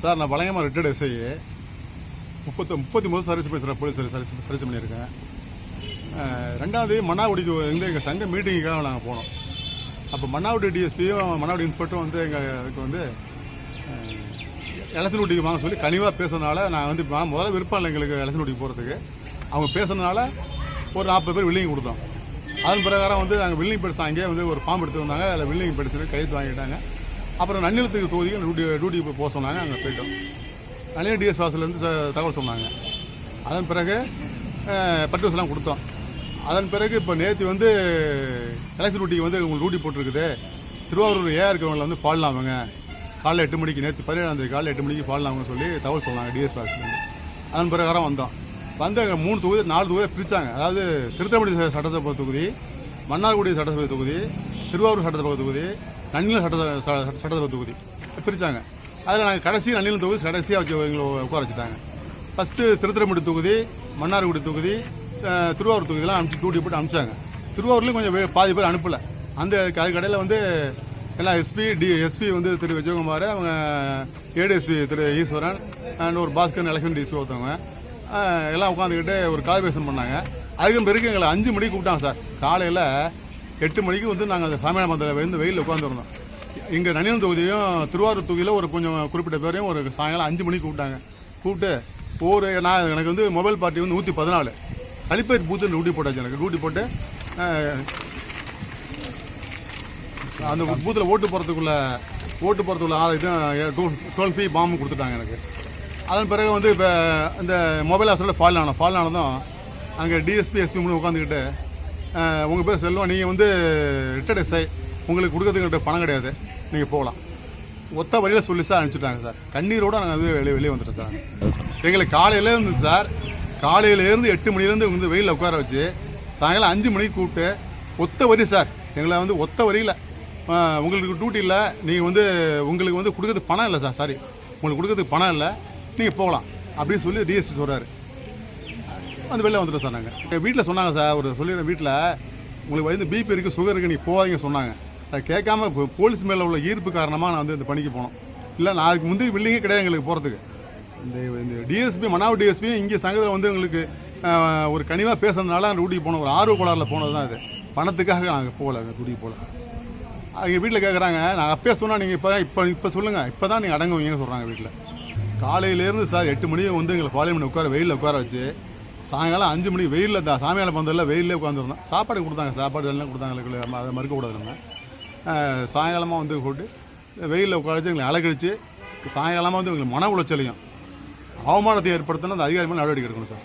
Sir நான் வழங்கமாக retired SI முப்பத்தி முப்பத்தி மூணு சர்வீஸ் பேசுகிற போலீஸ் சர்வீஸ் சர்வீஸ் பண்ணியிருக்கேன். ரெண்டாவது மன்னாகுடிக்கு வந்து எங்கள் சங்க மீட்டிங்குக்காக நாங்கள் போனோம். அப்போ மன்னாகுடி டிஎஸ்பியும் மன்னாகுடி இன்ஸ்பெக்டரும் வந்து எங்கள் இதுக்கு வந்து எலெக்ஷன் டியூட்டிக்கு வாங்க சொல்லி கனிவாக பேசுனதுனால நான் வந்து முதல்ல விருப்பம் இல்லை எங்களுக்கு எலெக்ஷன் டியூட்டிக்கு போகிறதுக்கு அவங்க பேசுனதுனால ஒரு நாற்பது பேர் வில்லிங் கொடுத்தோம். அதன் பிரகாரம் வந்து நாங்கள் வில்லிங் பெருசு அங்கேயே வந்து ஒரு ஃபார்ம் எடுத்து வந்தாங்க. அதில் வில்லிங் பெருசு கையெழுத்து வாங்கிட்டாங்க. அப்புறம் நன்னிலத்துக்கு தொகுதிக்கு டியூட்டி டியூட்டி போக சொன்னாங்க. அங்கே போயிட்டோம். நிறைய டிஎஸ் வாசலேருந்து த- தகவல் சொன்னாங்க. அதன் பிறகு பட்டுவசெல்லாம் கொடுத்தோம். அதன் பிறகு இப்போ நேற்று வந்து எலெக்ஷன் டியூட்டிக்கு வந்து உங்களுக்கு டியூட்டி போட்டிருக்குது. திருவாரூர் ஏஆர் இருக்கிறவங்களை வந்து பாடலாமங்க. காலைல எட்டு மணிக்கு நேற்று பதினேழாம் தேதி காலைல எட்டு மணிக்கு பாடலாம்னு சொல்லி தகவல் சொன்னாங்க டிஎஸ் வாசலேருந்து அதன் பிரகாரம் வந்தோம் வந்து அங்கே மூணு தொகுதி நாலு தொகுதியை பிரித்தாங்க அதாவது திருத்தமணி சட்டசபை தொகுதி மன்னார்குடி சட்டசபை தொகுதி திருவாரூர் சட்டசபை தொகுதி நன்னிலம் சட்ட சட்டசபை தொகுதி பிரித்தாங்க அதில் நாங்கள் கடைசி நன்னிலம் தொகுதி கடைசியாக வச்சு எங்களை உட்கார வச்சுட்டாங்க. ஃபஸ்ட்டு திருத்துறைமுடி தொகுதி மன்னார்குடி தொகுதி திருவாரூர் தொகுதியெலாம் அனுப்பிச்சு டூட்டி போட்டு அனுப்பிச்சாங்க. திருவாரூர்லேயும் கொஞ்சம் பாதி பேர் அனுப்பலை. அந்த அதுக்கடையில் வந்து எல்லாம் எஸ்பி டி எஸ்பி வந்து திரு விஜயகுமார் அவங்க ஏடிஎஸ்பி திரு ஈஸ்வரன் அண்ட் ஒரு பாஸ்கர் எலெக்ஷன் டிஎஸ்பி ஒருத்தவங்க. எல்லாம் உட்காந்துக்கிட்டு ஒரு கால்குலேஷன் பண்ணாங்க. அதுக்கு பிறகு எங்களை அஞ்சு மணிக்கு கூப்பிட்டாங்க சார். காலையில் எட்டு மணிக்கு வந்து நாங்கள் அந்த சாமியான மந்திரம் வந்து வெயிலில் உட்காந்துருந்தோம் இங்கே நனியம் தொகுதியும் திருவாரூர் தொகுதியில் ஒரு கொஞ்சம் குறிப்பிட்ட பேரையும் ஒரு சாயங்காலம் அஞ்சு மணிக்கு கூப்பிட்டாங்க. கூப்பிட்டு ஒரு நான் எனக்கு வந்து மொபைல் பார்ட்டி வந்து நூற்றி பதினாலு. கழிப்பேர் பூத்து டியூட்டி போட்டாச்சு எனக்கு. டியூட்டி போட்டு அந்த பூத்தில் ஓட்டு போகிறதுக்குள்ள ஓட்டு போகிறதுக்குள்ள ஆ டுவெல் பி பாம்பு கொடுத்துட்டாங்க எனக்கு. அதன் பிறகு வந்து இப்போ இந்த மொபைல் ஹாஸ்டலில் ஃபால் ஆனோம். ஃபால் ஆனதும் அங்கே டிஎஸ்பி எஸ்பி மூணு உட்காந்துக்கிட்டு உங்கள் பேர் செல்வம் நீங்கள் வந்து ரிட்டர்ட் எஸ்ஐ. உங்களுக்கு கொடுக்கறதுக்கிட்ட பணம் கிடையாது. நீங்கள் போகலாம். ஒத்த வழியில் சொல்லி சார் அனுப்பிச்சிட்டாங்க சார். கண்ணீரோடு நாங்கள் வந்து வெளியே வெளியே வந்துட்டோம் சார். எங்களுக்கு காலையில இருந்து சார் காலையிலேருந்து எட்டு மணிலேருந்து வந்து வெயிலில் உட்கார வச்சு சாயங்காலம் அஞ்சு மணிக்கு கூப்பிட்டு ஒத்த வரி சார். எங்களை வந்து ஒத்த வரியில் உங்களுக்கு டியூட்டி இல்லை நீங்கள் வந்து உங்களுக்கு வந்து கொடுக்கறதுக்கு பணம் இல்லை சார் சாரி உங்களுக்கு கொடுக்கறதுக்கு பணம் இல்லை நீங்கள் போகலாம். அப்படின்னு சொல்லி டிஎஸ்பி சொல்கிறாரு வந்து வெளில வந்துட்டோம் சார் நாங்கள் எங்கள் வீட்டில் சொன்னாங்க சார் ஒரு சொல்லிடுற வீட்டில் உங்களுக்கு வந்து பிபி இருக்குது சுகர் இருக்குது நீங்கள் போகாதீங்க சொன்னாங்க. அதை கேட்காம இப்போ போலீஸ் மேலே உள்ள ஈர்ப்பு காரணமாக நான் வந்து இந்த பணிக்கு போனோம். இல்லை நான் அதுக்கு முந்தைய பில்டிங்கே கிடையாது எங்களுக்கு போகிறதுக்கு இந்த இந்த டிஎஸ்பி மனாவு டிஎஸ்பியும் இங்கே சங்கத்தில் வந்து எங்களுக்கு ஒரு கனிவாக பேசுறதுனால அந்த ஊட்டிக்கு போனோம். ஒரு ஆர்வ கோளாறில் போனது தான் அது. பணத்துக்காக நாங்கள் போகல அந்த ஊட்டிக்கு போகல. அவங்க வீட்டில் கேட்குறாங்க நான் அப்பயே சொன்னால் நீங்கள் இப்போ இப்போ இப்போ சொல்லுங்கள் இப்போ தான் நீங்கள் அடங்குவீங்கன்னு சொல்கிறாங்க வீட்டில் காலையிலேருந்து சார் எட்டு மணிக்கு வந்து எங்களை மணி உட்கார வெயிலில் உட்கார வச்சு சாயங்காலம் அஞ்சு மணிக்கு வெயிலில் தான் சாமியால் பந்தலில் வெயிலே உட்காந்துருந்தோம் சாப்பாடு கொடுத்தாங்க சாப்பாடு எல்லாம் கொடுத்தாங்க எங்களுக்கு அதை மறுக்கக்கூடாது நம்ம. சாயங்காலமாக வந்து கூப்பிட்டு வெயிலில் உட்கார வச்சு எங்களை அலக்கழிச்சு சாயங்காலமாக வந்து எங்களுக்கு மன உளைச்சலையும் அவமானத்தை ஏற்படுத்தினா அந்த அதிகாரி மேலே நடவடிக்கை எடுக்கணும் சார்.